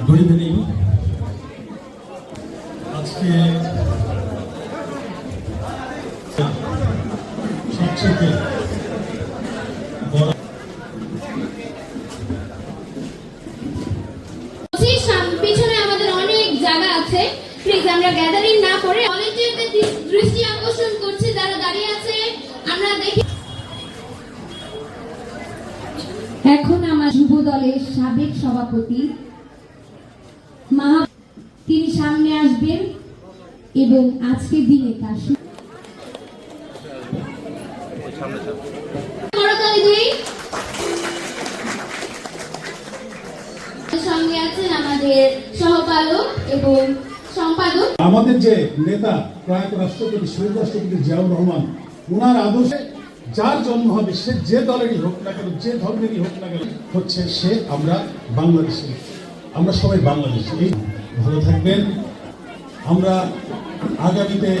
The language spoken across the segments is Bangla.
গুড ইভিনিং আজকে সবচেয়ে পিছনে আমাদের অনেক জায়গা আছে। প্লিজ আমরা গ্যাদারিং না করে দৃ- দৃষ্টি আকর্ষণ করছি যারা দাঁড়িয়ে আছে। আমরা দেখি এখন আমার যুব দলের সাবেক সভাপতি মাহা তিনি সামনে আসবেন এবং আজকের দিনে তার সু- সঙ্গে আছেন আমাদের সহপালক এবং সম্পাদক। আমাদের যে নেতা প্রয়াত রাষ্ট্রপতি শহীদ রাষ্ট্রপতি জিয়াউর রহমান ওনার আদর্শে যার জন্ম হবে সে যে দলেরই হোক না কেন যে ধর্মেরই হোক না কেন হচ্ছে সে আমরা বাংলাদেশি আমরা সবাই বাংলাদেশি। ভালো থাকবেন। আমরা আগামীতে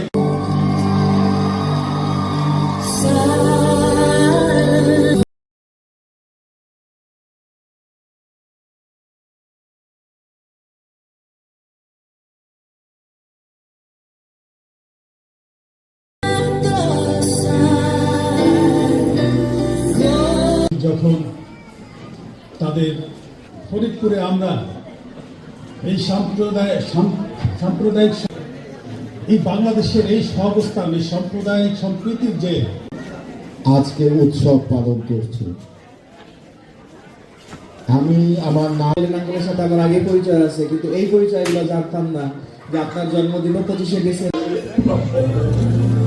যখন তাদের ফরিদপুরে আমরা এই সাম্প্রদায় সাম- সাম্প্রদায়িক এই বাংলাদেশের এই সহাবস্থান, এই সাম্প্রদায়িক সম্প্রীতির যে আজকে উৎসব পালন করছে। আমি আমার নাম নাঙ্গলের সাথে আমার আগে পরিচয় আছে, কিন্তু এই পরিচয়গুলো জানতাম না যে আপনার জন্মদিনও পঁচিশে ডিসেম্বর।